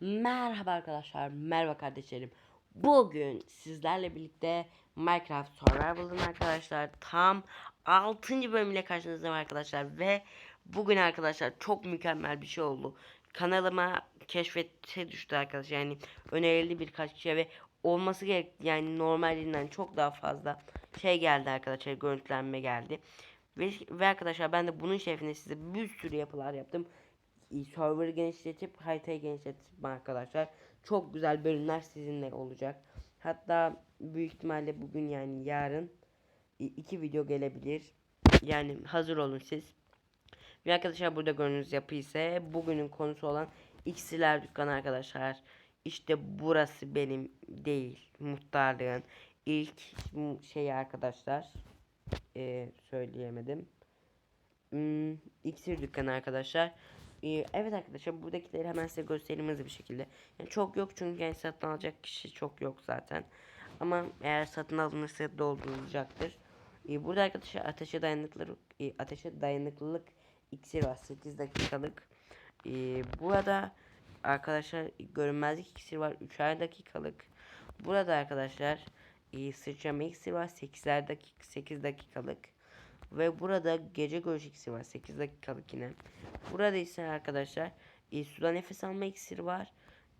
Merhaba arkadaşlar, merhaba kardeşlerim. Bugün sizlerle birlikte Minecraft Survival'ın arkadaşlar tam 6. bölümüyle karşınızdayım arkadaşlar ve bugün arkadaşlar çok mükemmel bir şey oldu. Kanalıma keşfete düştü arkadaşlar yani önerildi birkaç kişiye ve olması gerek yani normalinden çok daha fazla şey geldi arkadaşlar görüntülenme geldi. Ve, ve arkadaşlar ben de bunun şerefine size bir sürü yapılar yaptım server'ı genişletip haritayı genişletip arkadaşlar çok güzel bölümler sizinle olacak. Hatta büyük ihtimalle bugün yani yarın iki video gelebilir. Yani hazır olun siz. Ve arkadaşlar burada gördüğünüz yapı ise bugünün konusu olan iksirler dükkanı arkadaşlar. İşte burası benim değil muhtarlığın ilk şeyi arkadaşlar. Ee, söyleyemedim. Hmm, iksir dükkanı arkadaşlar. Ee, evet arkadaşlar buradakileri hemen size göstereyim hızlı bir şekilde. Yani çok yok çünkü yani satın alacak kişi çok yok zaten. Ama eğer satın alınırsa doldurulacaktır. Ee, burada arkadaşlar ateşe dayanıklılık e, ateşe dayanıklılık iksir var 8 dakikalık. Ee, burada arkadaşlar görünmezlik iksir var 3'er dakikalık. Burada arkadaşlar e, sıçrama iksir var 8'er dakika 8 dakikalık. Ve burada gece görüş iksiri var 8 dakikalık yine. Burada ise arkadaşlar e, suda nefes alma iksiri var.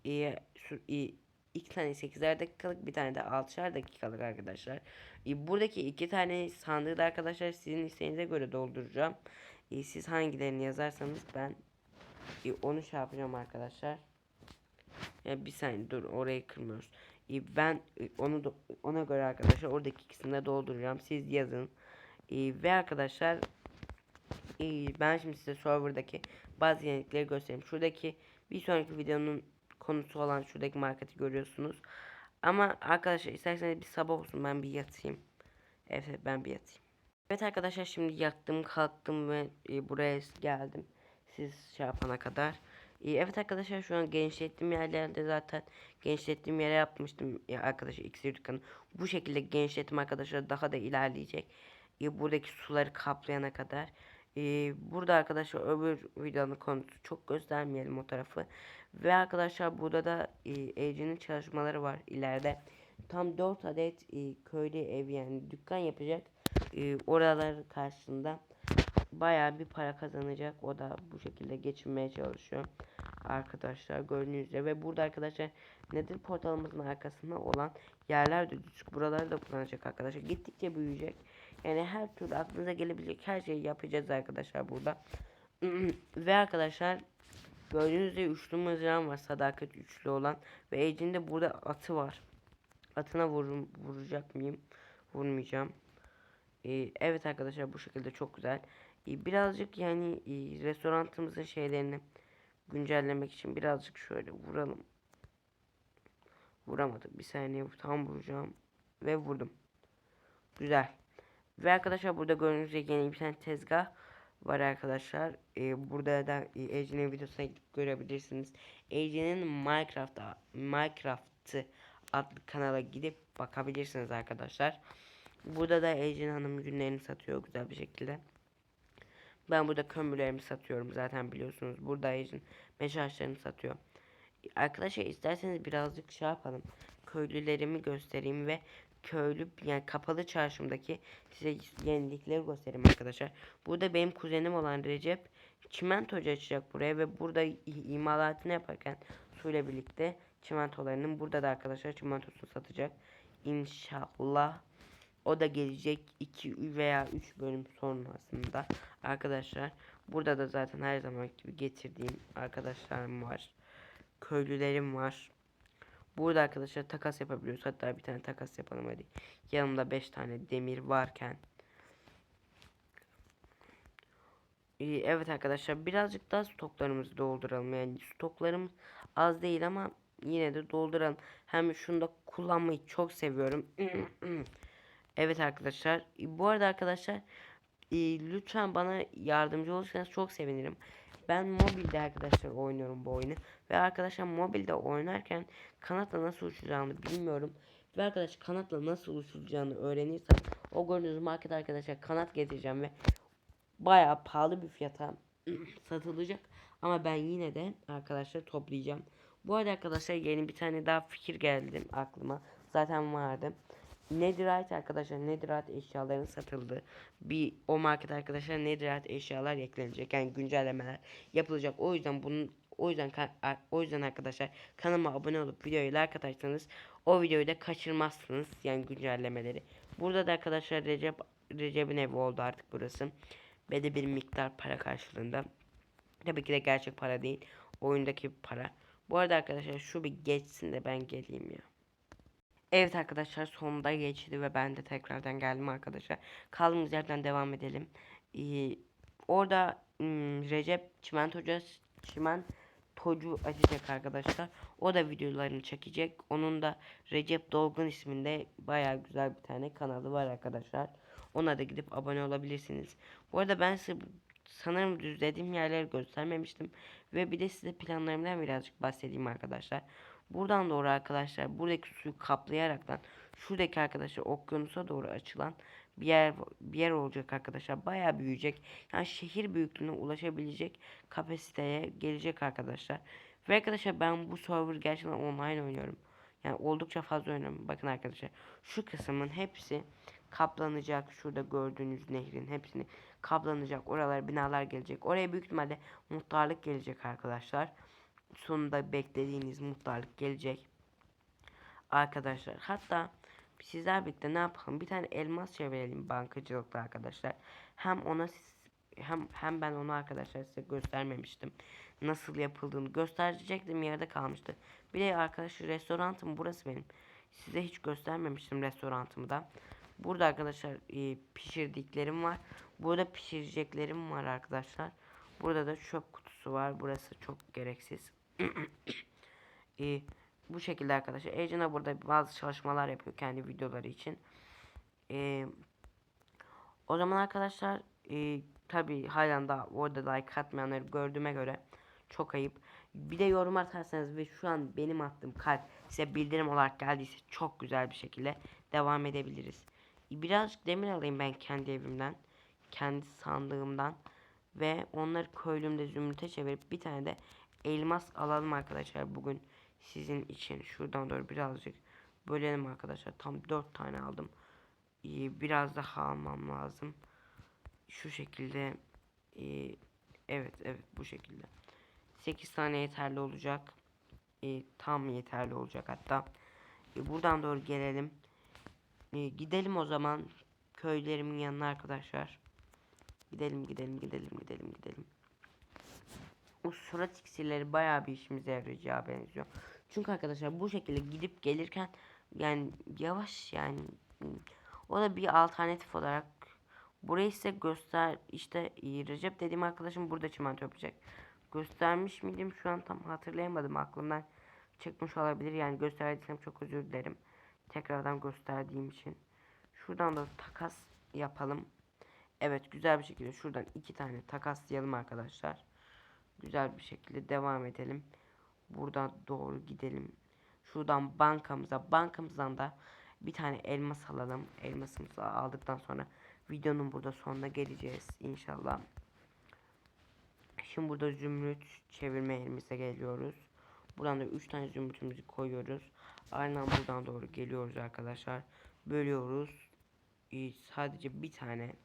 E, su, e, iki tane 8'er dakikalık bir tane de 6'er dakikalık arkadaşlar. E, buradaki iki tane sandığı da arkadaşlar sizin isteğinize göre dolduracağım. E, siz hangilerini yazarsanız ben e, onu şey yapacağım arkadaşlar. Ya bir saniye dur orayı kırmıyoruz. E, ben e, onu da, ona göre arkadaşlar oradaki ikisini de dolduracağım. Siz yazın. Ee, ve arkadaşlar e, ben şimdi size serverdaki bazı yenilikleri göstereyim. Şuradaki bir sonraki videonun konusu olan şuradaki marketi görüyorsunuz. Ama arkadaşlar isterseniz bir sabah olsun ben bir yatayım. Evet ben bir yatayım. Evet arkadaşlar şimdi yattım kalktım ve e, buraya geldim. Siz şey kadar. E, evet arkadaşlar şu an genişlettiğim yerlerde zaten genişlettiğim yere yapmıştım ya arkadaşlar iksir dükkanı. Bu şekilde genişlettim arkadaşlar daha da ilerleyecek e, buradaki suları kaplayana kadar. E, burada arkadaşlar öbür videonun konusu çok göstermeyelim o tarafı. Ve arkadaşlar burada da e, Ece'nin çalışmaları var ileride. Tam 4 adet e, köylü ev yani dükkan yapacak. E, oralar karşısında baya bir para kazanacak. O da bu şekilde geçinmeye çalışıyor. Arkadaşlar gördüğünüz üzere ve burada arkadaşlar nedir portalımızın arkasında olan yerler de düşük. Buraları da kullanacak arkadaşlar. Gittikçe büyüyecek. Yani her türlü aklınıza gelebilecek her şeyi yapacağız arkadaşlar burada. ve arkadaşlar gördüğünüz gibi üçlü mızrağım var sadakat üçlü olan ve Ece'nin burada atı var. Atına vurum, vuracak mıyım? Vurmayacağım. Ee, evet arkadaşlar bu şekilde çok güzel. Ee, birazcık yani e, restoranımızın şeylerini güncellemek için birazcık şöyle vuralım. Vuramadık. Bir saniye tam vuracağım. Ve vurdum. Güzel. Ve arkadaşlar burada gördüğünüz gibi yeni bir tane tezgah var arkadaşlar. Ee, burada da Ece'nin videosuna gidip görebilirsiniz. Ece'nin Minecraft'ta Minecraft'ı adlı kanala gidip bakabilirsiniz arkadaşlar. Burada da Ece'nin hanım günlerini satıyor güzel bir şekilde. Ben burada kömürlerimi satıyorum zaten biliyorsunuz. Burada Ece'nin meşaşlarını satıyor. Arkadaşlar isterseniz birazcık şey yapalım. Köylülerimi göstereyim ve köylü yani kapalı çarşımdaki size yenilikleri göstereyim arkadaşlar. Burada benim kuzenim olan Recep çimentocu açacak buraya ve burada imalatını yaparken suyla birlikte çimentolarının burada da arkadaşlar çimentosunu satacak. İnşallah o da gelecek 2 veya 3 bölüm sonrasında arkadaşlar. Burada da zaten her zaman gibi getirdiğim arkadaşlarım var. Köylülerim var. Burada arkadaşlar takas yapabiliyoruz. Hatta bir tane takas yapalım hadi. Yanımda 5 tane demir varken. Evet arkadaşlar birazcık daha stoklarımızı dolduralım. Yani stoklarımız az değil ama yine de dolduralım. Hem şunu da kullanmayı çok seviyorum. evet arkadaşlar. Bu arada arkadaşlar lütfen bana yardımcı olursanız çok sevinirim. Ben mobilde arkadaşlar oynuyorum bu oyunu. Ve arkadaşlar mobilde oynarken kanatla nasıl uçacağını bilmiyorum. Ve arkadaşlar kanatla nasıl uçulacağını öğrenirsem o gördüğünüz market arkadaşlar kanat getireceğim ve bayağı pahalı bir fiyata satılacak. Ama ben yine de arkadaşlar toplayacağım. Bu arada arkadaşlar yeni bir tane daha fikir geldi aklıma. Zaten vardı. Netherite arkadaşlar Netherite eşyaların satıldı. Bir o market arkadaşlar Netherite eşyalar eklenecek. Yani güncellemeler yapılacak. O yüzden bunun o yüzden o yüzden arkadaşlar kanalıma abone olup videoyu like atarsanız o videoyu da kaçırmazsınız. Yani güncellemeleri. Burada da arkadaşlar Recep Recep'in evi oldu artık burası. Ve de bir miktar para karşılığında. Tabii ki de gerçek para değil. Oyundaki para. Bu arada arkadaşlar şu bir geçsin de ben geleyim ya. Evet arkadaşlar sonunda geçti ve ben de tekrardan geldim arkadaşlar. Kaldığımız yerden devam edelim. Ee, orada hmm, Recep Çimentocu Çimentocu açacak arkadaşlar. O da videolarını çekecek. Onun da Recep Dolgun isminde baya güzel bir tane kanalı var arkadaşlar. Ona da gidip abone olabilirsiniz. Bu arada ben size sanırım düzlediğim yerleri göstermemiştim. Ve bir de size planlarımdan birazcık bahsedeyim arkadaşlar. Buradan doğru arkadaşlar buradaki suyu kaplayaraktan şuradaki arkadaşlar okyanusa doğru açılan bir yer bir yer olacak arkadaşlar. Bayağı büyüyecek. Yani şehir büyüklüğüne ulaşabilecek kapasiteye gelecek arkadaşlar. Ve arkadaşlar ben bu server gerçekten online oynuyorum. Yani oldukça fazla oynuyorum. Bakın arkadaşlar şu kısmın hepsi kaplanacak. Şurada gördüğünüz nehrin hepsini kaplanacak. Oralar binalar gelecek. Oraya büyük ihtimalle muhtarlık gelecek arkadaşlar. Sonunda beklediğiniz muhtarlık gelecek. Arkadaşlar hatta sizler birlikte ne yapalım? Bir tane elmas çevirelim bankacılıkta arkadaşlar. Hem ona siz- hem hem ben onu arkadaşlar size göstermemiştim. Nasıl yapıldığını gösterecektim yerde kalmıştı. Bir de arkadaşlar restoranım burası benim. Size hiç göstermemiştim restoranımı da. Burada arkadaşlar e, pişirdiklerim var. Burada pişireceklerim var arkadaşlar. Burada da çöp kutusu var. Burası çok gereksiz. e, bu şekilde arkadaşlar. Ejina burada bazı çalışmalar yapıyor kendi videoları için. E, o zaman arkadaşlar e, tabi halen daha orada like atmayanları gördüğüme göre çok ayıp. Bir de yorum atarsanız ve şu an benim attığım kalp size bildirim olarak geldiyse çok güzel bir şekilde devam edebiliriz. Birazcık demir alayım ben kendi evimden. Kendi sandığımdan. Ve onları köylümde zümrüte çevirip bir tane de elmas alalım arkadaşlar bugün sizin için. Şuradan doğru birazcık bölelim arkadaşlar. Tam 4 tane aldım. Biraz daha almam lazım. Şu şekilde. Ee, evet evet bu şekilde. 8 tane yeterli olacak. Ee, tam yeterli olacak hatta. Ee, buradan doğru gelelim. Gidelim o zaman köylerimin yanına arkadaşlar. Gidelim gidelim gidelim gidelim gidelim. Surat iksirleri bayağı bir işimize yarayacağı benziyor. Çünkü arkadaşlar bu şekilde gidip gelirken yani yavaş yani o da bir alternatif olarak burayı size göster işte e, Recep dediğim arkadaşım burada çimento yapacak. Göstermiş miydim şu an tam hatırlayamadım aklımdan çıkmış olabilir yani gösterdiysem çok özür dilerim. Tekrardan gösterdiğim için. Şuradan da takas yapalım. Evet güzel bir şekilde şuradan iki tane takaslayalım arkadaşlar. Güzel bir şekilde devam edelim. Buradan doğru gidelim. Şuradan bankamıza bankamızdan da bir tane elmas alalım. Elmasımızı aldıktan sonra videonun burada sonuna geleceğiz inşallah. Şimdi burada zümrüt çevirme yerimize geliyoruz. Buradan da 3 tane zümrütümüzü koyuyoruz. Aynen buradan doğru geliyoruz arkadaşlar. Bölüyoruz. Ee, sadece bir tane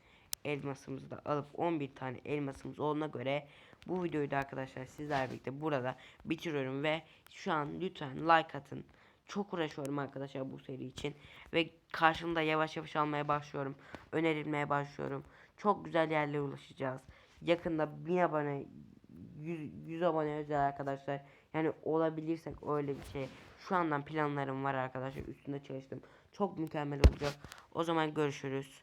elmasımızı da alıp 11 tane elmasımız olduğuna göre bu videoyu da arkadaşlar sizler birlikte burada bitiriyorum ve şu an lütfen like atın. Çok uğraşıyorum arkadaşlar bu seri için ve karşımda yavaş yavaş almaya başlıyorum. Önerilmeye başlıyorum. Çok güzel yerlere ulaşacağız. Yakında 1000 abone 100, 100 abone özel arkadaşlar. Yani olabilirsek öyle bir şey. Şu andan planlarım var arkadaşlar. Üstünde çalıştım. Çok mükemmel olacak. O zaman görüşürüz.